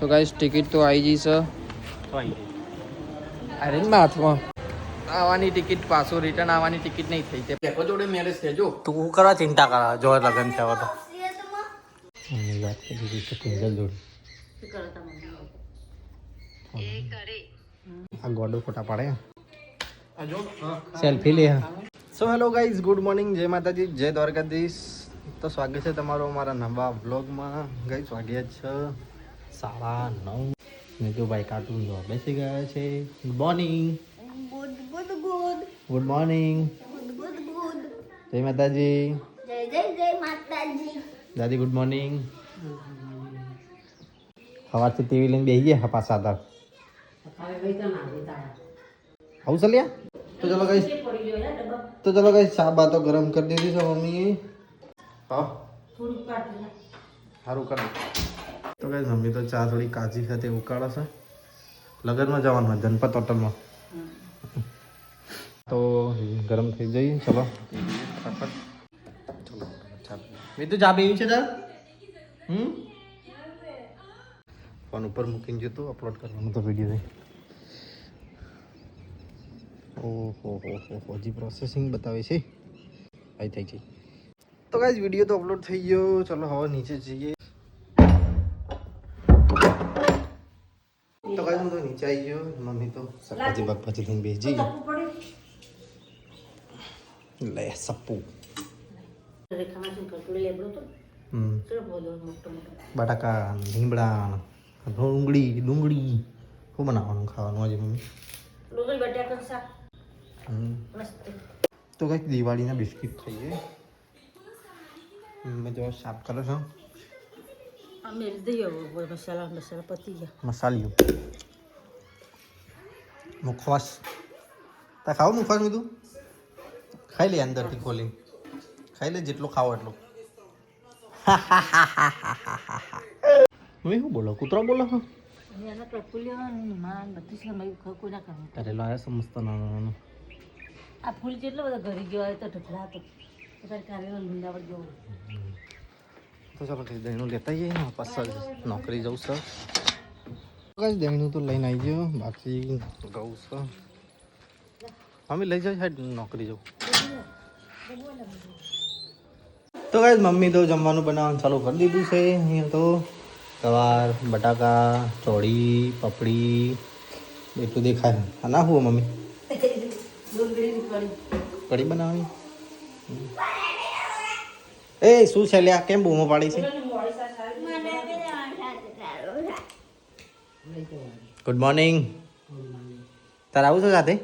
તો guys ticket તો આવી ગઈ છે. અરે માથમાં આવવાની ટિકિટ પાછો રિટર્ન આવવાની ટિકિટ નહીં થઈ તે પેકો જોડે મેરેજ થયો તું હું કરવા ચિંતા કરા જો લગ્ન થયો તો. વાત કરી દીધી કિંજલ જોડે આ ગોડો ફોટા પાડે. સેલ્ફી લે so hello guys good morning જય માતાજી જય દ્વારકાધીશ. તો સ્વાગત છે તમારો અમારા નવા વ્લોગમાં ગઈ સ્વાગત છે. સાડા નવ. નીતુભાઈ કાર્ટૂન જોવા બેસી ગયા છે. Good morning good good good good morning good good good જય માતાજી. જય જય જય માતાજી. દાદી ગુડ મોર્નિંગ સવારથી ટીવી લઈને બેસી ગયા પાછા હતા આવું ચાલ્યા તો ચલો કઈ તો ચલો કઈ ચા બા તો ગરમ કરી દીધી છે મમ્મી હા. સારું કરી તો કઈ મમ્મી તો ચા થોડી કાચી સાથે ઉકાળશે લગનમાં જવાનું જનપત હોટલમાં. તો ગરમ થઈ જઈએ, ચલો. ફટાફટ ચલો ચા પીવી છે તાર? હમ? ફોન ઉપર મૂકીને જતો અપલોડ કરવાનું તો વીડિયો ઓહો, હો હો હો, હજી પ્રોસેસિંગ બતાવે છે. આવી થઈ ગઈ તો કાંઈ વીડિયો તો અપલોડ થઈ ગયો. ચલો, હવે નીચે જઈએ. આવી ગયો. મમ્મી તો શાકભાજી બાકભાજી લઈને બેસી લે સપ્પુ. બટાકા લીમડા ડુંગળી ડુંગળી. શું બનાવવાનું ખાવાનું આજે મમ્મી. તો કંઈક દિવાળીના બિસ્કિટ ખાઈએ. મેં જો સાફ કરો છો મસાલા મસાલા પતી ગયા. મસાલિયું મુખવાસ. તા ખાવ મુખવાસ મીધું ખાઈ લે અંદરથી ખોલી. ખાઈ લે જેટલો ખાવો એટલો. મમ્મી શું બોલો? કૂતરો બોલો બધું કરવું કરેલો આવ્યો સમજતો નાનો નાનો આ ફૂલ જેટલો બધો ઘરે ગયો હોય તો ઢગલા હતો તો ચાલો લેતા જઈએ પાછળ નોકરી જવું છે. કઈ દહીણું તો લઈને આવી ગયો. બાકી ગૌ છે. મમ્મી લઈ જાય સાહેબ નોકરી જાઉં. તો કઈ મમ્મી તો જમવાનું બનાવવાનું ચાલુ કરી દીધું છે. અહીંયા તો સવાર, બટાકા, ચોળી, પપડી, એટલું દેખાય. આ ના હું મમ્મી. કઢી બનાવવાની. એ શું છે લ્યા? કેમ બૂમો પાડી છે? ગુડ મોર્નિંગ તારે આવું છે સાથે?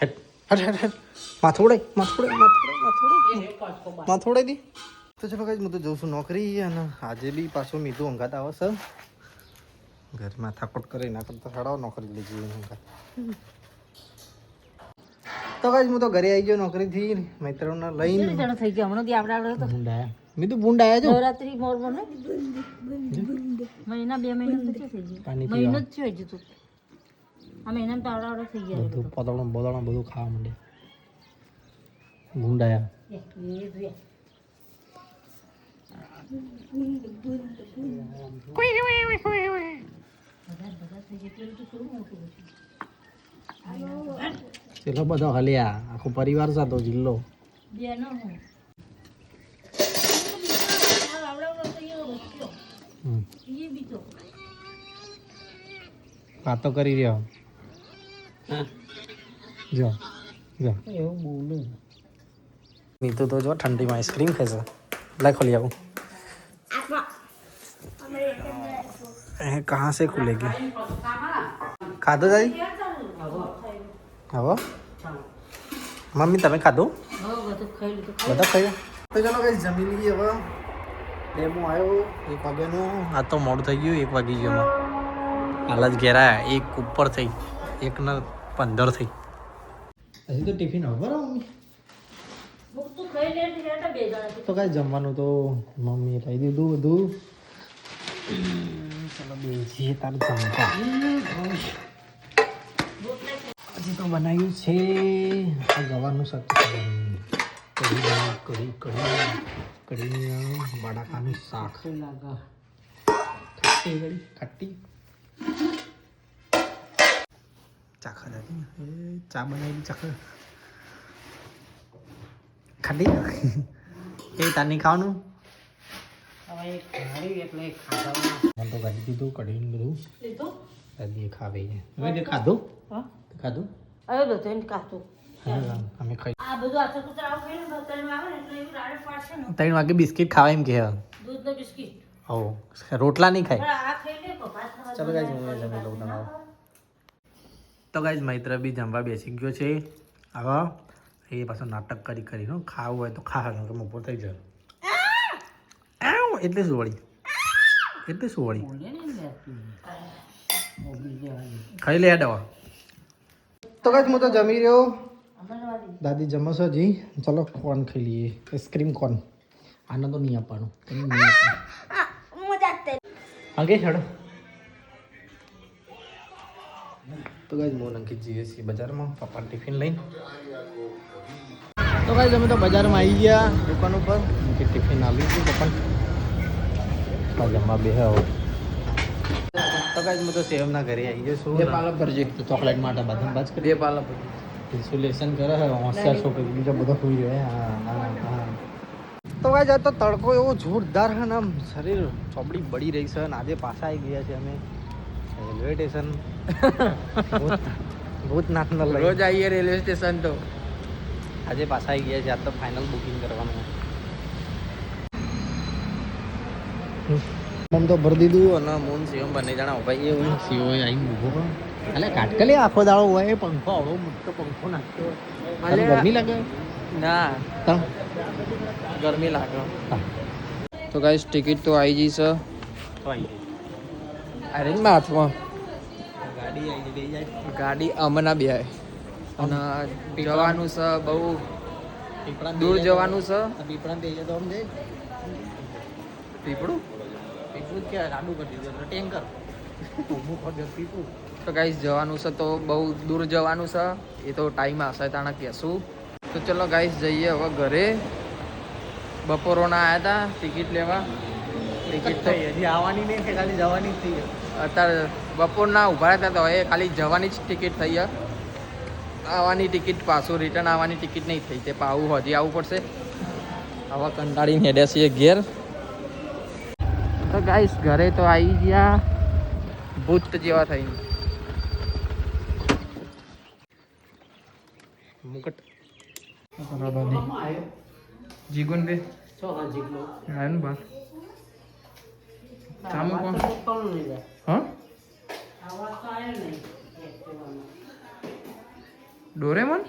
હેટ હટ હટ હટ માથું ઉડાય માથું ઉડાય માથું ઉડાય માથું ઉડાય દી. તો ચલો કઈ હું તો જઉં છું નોકરી અને આજે બી પાછું મીધું અંગાત આવે છે. ઘરે માથાકોટ કરી ના કરતા સાડાઓ નોકરી લઈ જઈએ અંગાત તો કઈ હું તો ઘરે આવી ગયો નોકરીથી મિત્રોને લઈને. થઈ ગયો? હમણાં આપણે આવડે તો ભૂંડાયા મીઠું ભૂંડાયા જો નવરાત્રી મોર મોર મહિના બે મહિના તો થઈ ગયો. મહિનો જ થયો જતો આ મહિના તો આવડા આવડા થઈ ગયા બધું પતળું બતળું બધું ખાવા માંડે. એ, એ ચલો બધો હલ્યા. આખો પરિવાર સાથે જિલ્લો. બેનો હું. વાતો કરી રહ્યો જો જો એવું બોલું નીતુ તો જો ઠંડીમાં આઈસ્ક્રીમ ખાશે લે ખોલી આવું कहाँ से खुलेगी खाधो दादी હવે મમ્મી તમે ખાધું બધા ખાઈ બધા ખાઈ તો ચાલો કઈ જમી લઈએ હવે ડેમો આવ્યો એક વાગ્યાનો. આ તો મોડું થઈ ગયું એક વાગી ગયો હાલ જ ઘેર એક ઉપર થઈ એક ને પંદર થઈ. હજી તો ટિફિન હવે બરાબર મમ્મી. તો ખાઈ લે એટલે હેઠા બે જણા તો કાંઈ જમવાનું તો મમ્મીએ લઈ દીધું બધું. ચલો બેસીએ તાર જમવા હજી તો બનાવ્યું છે. આ ગવાનું શાક છે કઢી કઢી કઢી કઢીની બટાકાનું શાક વળી ખટ્ટી. ચાખા દાદી એ ચા બનાવી ચાખા ખાધી. એ ખાવાનું? ખાધા. મને તો કાઢી દીધું કઢીને બધું દાદીએ ખાવી હવે ખાધું? ખાધું? હવે બધું અમે ખાઈ આ બધું આચર કુચર આવું ખાઈને તો આવે ને એટલે એવી રાડે પાડશે ને. ત્રણ વાગે બિસ્કિટ ખાવા એમ કે દૂધનો બિસ્કિટ. ઓ રોટલા નહીં ખાય? પણ આ ખાઈ લે તો ભાત ખાવા ચાલો ગાઈઝ હું જમી લઉં તમારો. તો ગાઈઝ મૈત્ર બી જમવા બેસી ગયો છે. હવે એ પાછો નાટક કરી કરીને ખાવું હોય તો ખાવાનું કે બપોર થઈ જાય. આવ એટલે શું વળી એટલે શું વળી. ખાઈ લે દવા. તો ગાઈઝ હું તો જમી રહ્યો. દાદી જમશો જી? ચલો કોર્ન ખાઈ લઈએ. આઈસ્ક્રીમ કોર્ન આને તો નહીં આપવાનું. આગે હેડો તો ગાઈઝ મોન અંકિત જઈએ છીએ બજારમાં પપ્પા ટિફિન લઈને. તો ગાઈઝ અમે તો બજારમાં આવી ગયા દુકાન ઉપર. અંકિત ટિફિન આવી ગયું પપ્પા જમવા બે હવે તો ગાઈઝ હું તો સેવના ઘરે આવી ગયો છું. બે પાલક ભરજે. તો ચોકલેટ માટે બધા બાજ કરી. બે પાલક ભરજે. ઇન્સ્યુલેશન કરે છે હોશિયાર છોકરી બીજો બધો સુઈ હા? હા તો ભાઈ તો તડકો એવો જોરદાર છે ને આમ શરીર ચોપડી બળી રહી છે અને આજે પાછા આવી ગયા છે અમે રેલવે સ્ટેશન. ભૂત- ભૂતનાથને રોજ આવીએ રેલવે સ્ટેશન તો. આજે પાછા આવી ગયા છે આજ તો ફાઇનલ બુકિંગ કરવાનું મમ તો ભરી દીધું અને મોન સીએમ બંને જણા ભાઈ એ હું સીઓ આવી ઊભો એટલે કાટકલી આખો દાડો હોય એ પંખો આવડો મોટો પંખો નાખ્યો તને ગરમી લાગે? ના. ગરમી લાગે. તો ગાઈસ ટિકિટ તો આવી ગઈ છે. અરે હાથમાં ગાડી આવી ગઈ જાય. ગાડી અમના બે અને જવાનું છે બહુ દૂર જવાનું છે. પીપળા બે તો આમ જાય પીપળું? પીપળું ક્યાં રાડું કરી દીધું ટેન્કર ઉભું દે પીપળું તો ગાઈસ જવાનું છે તો બહુ દૂર જવાનું છે. એ તો ટાઈમ આવશે તાણા કહેશું. તો ચલો ગાઈસ જઈએ હવે ઘરે. બપોરોના આવ્યા હતા ટિકિટ લેવા. ટિકિટ થઈ હજી આવવાની નહીં કે ખાલી જવાની જ થઈ અત્યારે બપોરના ઊભા હતા તો એ ખાલી જવાની જ ટિકિટ થઈ આવવાની ટિકિટ પાછું રિટર્ન આવવાની ટિકિટ નહીં થઈ. તે પાવું હજી આવવું પડશે. હવે કંટાળીને હેડ્યા છીએ ઘેર. તો ગાઈસ ઘરે તો આવી ગયા. ભૂત જેવા થઈને. જીગુન બે છો હા ને બહાર આ કોણ? હા આ તો આયો નહીં. ડોરેમોન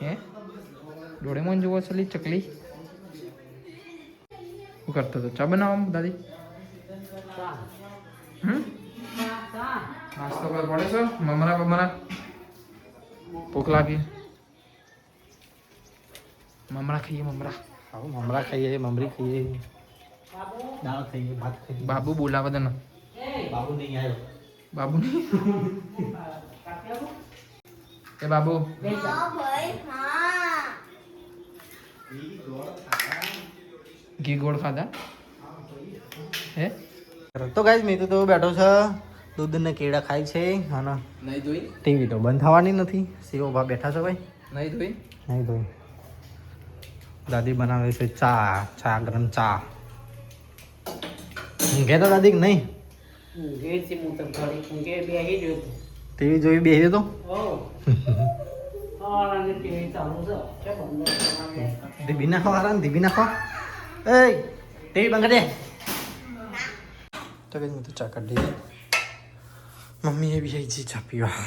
હે ડોરેમોન જોવો છે ચકલી શું કરતો હતો ચા બનાવવા દાદી. નાસ્તો કર પડે છે મમરા બમરા ભૂખ લાગી મમરા ખાઈએ મમરા. આવું મમરા ખાઈએ મમરી ખાઈએ. બાબુ. દાળ ખાઈએ ભાત ખાઈએ. બાબુ બોલાવા દે એ, બાબુ નહીં આવ્યો. બાબુ નહીં? એ બાબુ. હા ભાઈ હા ઘી ગોળ ખાધા? હે? તો ગાઈઝ મેં તો બેઠો છે. દૂધ ને કેળા ખાય છે. અને નહીં જોઈ ટીવી તો બંધ થવાની નથી. સીઓ ભા બેઠા છો ભાઈ. નહીં જોઈ નહીં તો દાદી બનાવે છે ચા ચા ગરમ ચા. ઊંઘે તો દાદી કે નહીં. ટીવી જોઈ બેસી તો? દીબી નાખો હારા દીબી નાખો. એ ટીવી બંધ દે. તો કઈ મેં તો ચા કાઢી મમ્મી એ બી જી ચા પીવા.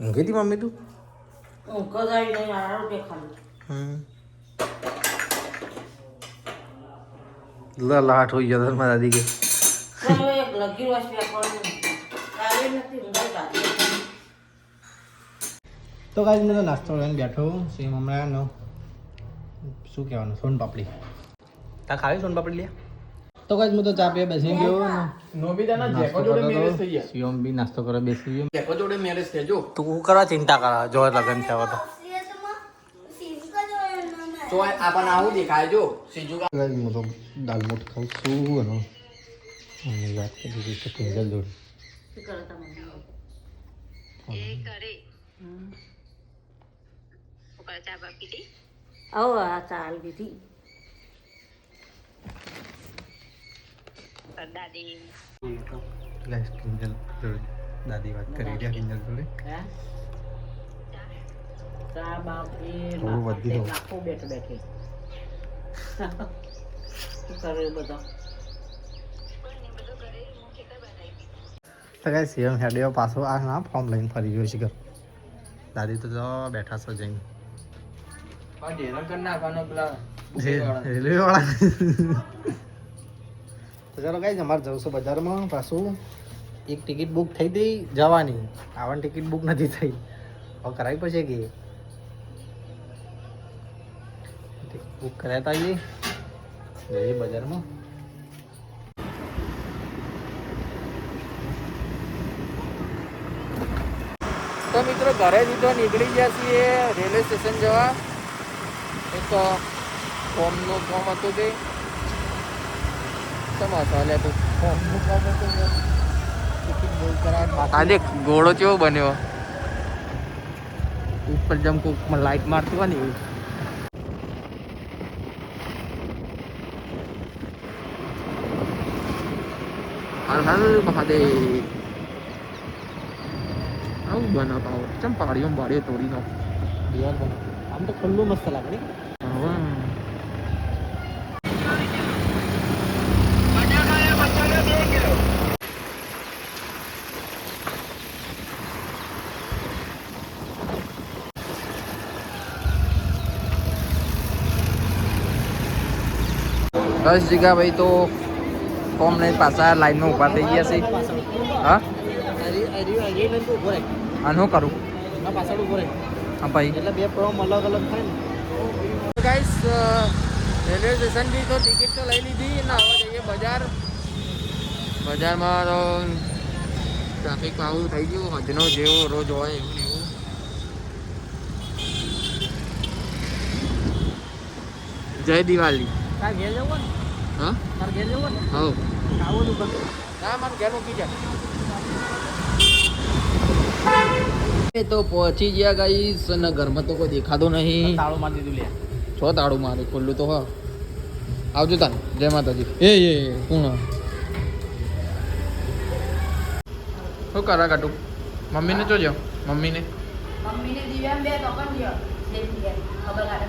ઊંઘી હતી મમ્મી તું? ઊંઘ જ આવી નહીં, આરામ કે ખાલી. હમ. લાટ હોઈ ગયો મારા દાદી કે ચાલો એક લગી વાસ આપવાનું. કાલે નથી ઊંઘાઈ તો ગાઈસ મેં તો નાસ્તો લઈને બેઠો સેમ હમણાં નો. શું કહેવાનું સોન પાપડી. તા ખાવી સોન પાપડી લે? તો ગાઈસ હું તો ચા પીએ બેસી ગયો. નાસ્તો જેકો જોડે મેરેજ થઈ ગયા. શિવમ બી નાસ્તો કરે બેસી ગયો. જેકો જોડે મેરેજ થઈ જો તું કરવા ચિંતા કરા જો લગન થવા તો સિરિયસમાં સિરિયસ જોયો ના તો આપણને આવું દેખાય જો? સીજુ હું તો દાલ મોટ ખાઉં છું અને મમ્મી વાત કરી હતી તો કિંજલ જોડે. શું કરો તમે? આવો આ ચાલ દીધી. લાઈસ કિંજલ જોડે. દાદી વાત કરી રહ્યા કિંજલ જોડે. ચા બાપ એ થોડું વધી દો બેઠ બેઠે. શું કરે એ તો કઈ સીએમ હેડ્યો પાછો. આ ના ફોર્મ લઈને ફરી ગયો છે દાદી તો જો બેઠા છો જઈને. રેલવે વાળા તો ચાલો કઈ અમારે જવું છું બજારમાં. પાછું એક ટિકિટ બુક થઈ હતી જવાની. આવવાની ટિકિટ બુક નથી થઈ. હવે કરાવી પડશે કે? બુક કરાયા હતા આવીએ જઈએ બજારમાં. તો મિત્રો ઘરે દીધો નીકળી ગયા છીએ રેલવે સ્ટેશન જવા. એક ફોર્મનું ફોર્મ હતું તે? તું આજે ઘોડો કેવો બન્યો? ઉપર જેમ કોક લાઈટ મારતું હોય ને એવું. હર હર મહાદેવ આવું બનાવતા હોય ચમ પાડીઓ પાડીઓ તોડી નાખ દિવાલ પર આમ તો ખુલ્લું મસ્ત લાગે ને હવે ફોર્મ લઈને પાછા લાઈનમાં ઊભા થઈ ગયા છે હા? અને શું કરું? પાછળ ઊભો રહે હા ભાઈ. એટલે બે ફોર્મ અલગ અલગ થાય ને ગાઈસ રેલવે સ્ટેશનથી તો ટિકિટ તો લઈ લીધી ને હવે જઈએ બજાર. બજારમાં તો ટ્રાફિક આવું થઈ ગયું હજનો જેવો રોજ હોય એવું ને એવું. જય દિવાળી. ઘેર જવું ને? હા? તાર ઘેર જવું ને? હવ. આવું ના મારે ઘેર મૂકી જાય એ તો પહોંચી ગયા ગાઈસ અને ઘરમાં તો કોઈ દેખાતો નહીં. તાળું મારી દીધું લે. છો તાળું મારે? ખુલ્લું તો હા. આવજો તાન. જય માતાજી. એ એ કોણ? શું કરા કાટું? મમ્મીને જોજો મમ્મીને. મમ્મીને દિવ્યામ બે તો પણ ગયો ખબર કાઢે.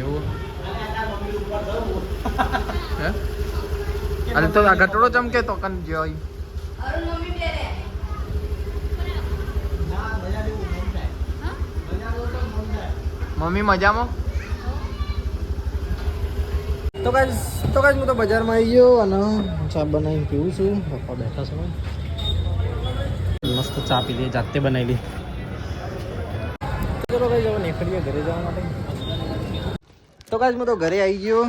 એવું? હે અરે તો ઘટડો ચમકે તો કન જોઈ મમ્મી મજામાં? તો કાઈ તો કાંઈ હું તો બજારમાં આવી ગયો અને ચા બનાવીને પીવું છું. પપ્પા બેઠા છો મસ્ત ચા પી લઈએ જાતે બનાવી લી. ચલો ભાઈ જવા નીકળીએ ઘરે જવા માટે. તો કાજ હું તો ઘરે આવી ગયો.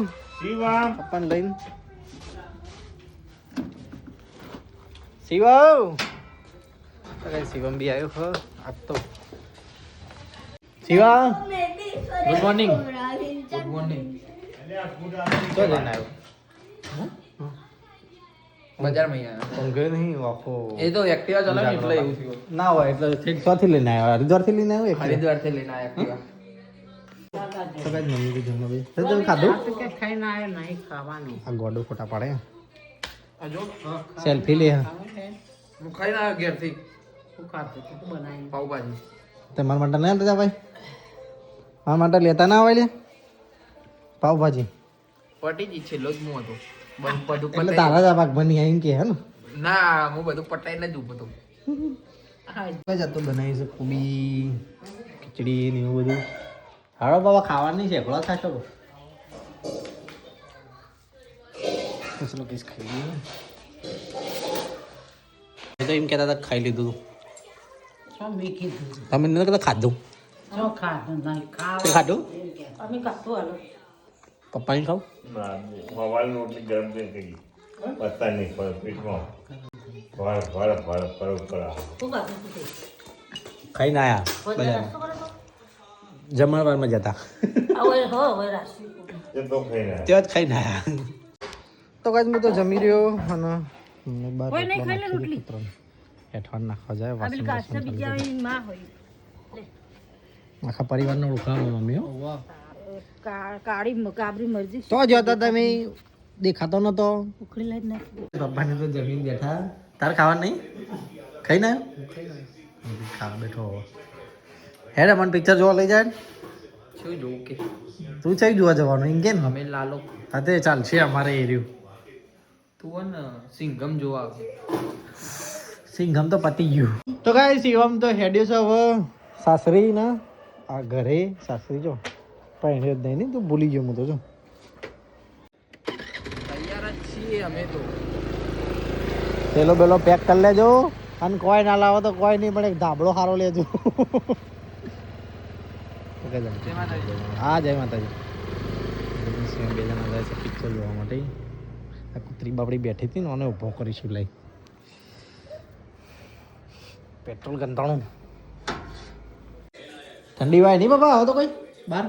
પપ્પાને લઈને. શિવમ તો કાંઈ શિવમ બી આવ્યો હો. આજ તો. Shiva. Good morning good morning તો જઈને આવ્યો. બજારમાં આવ્યા ઊંઘે નહીં આખો એ તો એક્ટિવા ચલાવી એટલે એવું થયું. ના હોય એટલે ચોથી લઈને આવ્યો. હરિદ્વારથી લઈને આવ્યો હરિદ્વારથી લઈને આવ્યા એક્ટિવા. તો કાંઈ મમ્મી કે જમવા બે તો તમે ખાધું ખાઈને આવ્યો નહીં ખાવાનું. આ ગોડો ફોટા પાડે. આ જો. સેલ્ફી લે હું. ખાઈને આવ્યો ઘેરથી. હું ખાતો તો? બનાવી. પાવભાજી તમારા માટે ના લેતા ભાઈ? મારા માટે લેતા ના હોય લે? પાવભાજી પટી જ છેલ્લો જ હું હતો. બધું એટલે તારા જ ભાગ બની આવીને કે હે ને ના હું બધું પટાઈને જ ઊભો હતો. કઈ જતો બનાવી છે કોબી ખીચડી ને એવું બધું. હાડો બાબા ખાવાની છે એકલો ખાશો તો. ખાઈ લઈએ તો એમ કહેતા હતા ખાઈ લીધું શું તમે નથી કહેતા ખાધું. ખાધું? નહીં ખાવ તે ખાધું? અમે ખાતું હાલો. પપ્પાની ખાવ? હવાલ રોટલી ગરમ કરી પત્તા નહીં પર પીઠમાં ફળ ફળ ફળ ફળ ખાઈને આયા બધા જમણવારમાં જતા ખાઈ ના ત્યાં જ ખાઈને આયા. તો કાજ હું તો જમી રહ્યો અને બાર કોઈ નહીં ખાઈ લે રોટલી. દે કૂતરાને. હેઠવાડ નાખવા જાય. આખા પરિવારનો મમ્મી હો. કાળી કાબરી મરજી. તો જતા તમે. દેખાતો નતો. ઉખડી લઈ નાખી. પપ્પાને તો જમીન બેઠા. તાર ખાવા નહીં? ખાઈ ના ખાવા બેઠો. હેડ મને પિક્ચર જોવા લઈ જાય શું જોવું કે? તું છે જોવા જવાનું? એમ કે ને અમે લાલો. હા તે ચાલશે અમારે એર્યું તું ને સિંઘમ જોવા આવે. સિંઘમ તો પતી ગયું. તો કાંઈ શિવમ તો હેડ્યો છે હવે. સાસરી ના? આ ઘરે સાસરી જો. પહેણ્યો જ નહીં ને તું ભૂલી ગયો હું તો જો. તૈયાર જ છીએ અમે તો. પેલો પેલો પેક કરી લેજો. અને કોઈ ના લાવો તો કોઈ નહીં પણ એક ધાબળો સારો લેજો ઓકે જાઓ. જય માતાજી. હા, જય માતાજી. બે જણા જાય છે પિક્ચર જોવા માટે. આ કૂતરી બાપડી બેઠી હતી ને અને ઊભો કરીશું લઈ. પેટ્રોલ ગંધાણું. ઠંડી વાય નહીં બાબા આવો તો કોઈ. બાર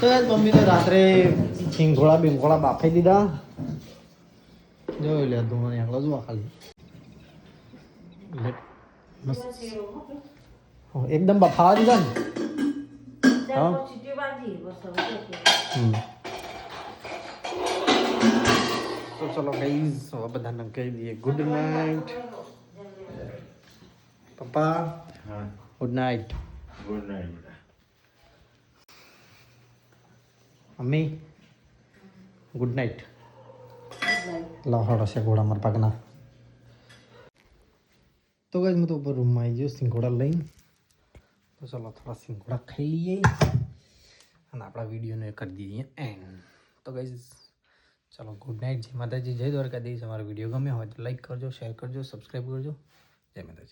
તો તો રાત્રે છીંગોળા બિંગોળા બાફી દીધા. જોઈ લે ધોરણ એકલો જોવા ખાલી. એકદમ બફાવા દીધા ને? હા. તો ચલો ગાઈઝ હવે બધાને કહી દઈએ ગુડ નાઇટ પપ્પા હા. ગુડ નાઇટ ગુડ નાઇટ બેટા મમ્મી ગુડ નાઇટ લાહોડ હશે ગોળા મારા પાકના તો ગાઈઝ હું તો ઉપર રૂમમાં આવી ગયો સિંગોડા લઈને તો ચલો થોડા સિંગોડા ખાઈ લઈએ અને આપણા વિડીયોને કરી દઈએ એન્ડ તો ગાઈઝ ચલો ગુડ નાઇટ જય માતાજી જય દ્વારકાધીશ અમારો વીડિયો ગમ્યો હોય તો લાઈક કરજો શેર કરજો સબસ્ક્રાઈબ કરજો જય માતાજી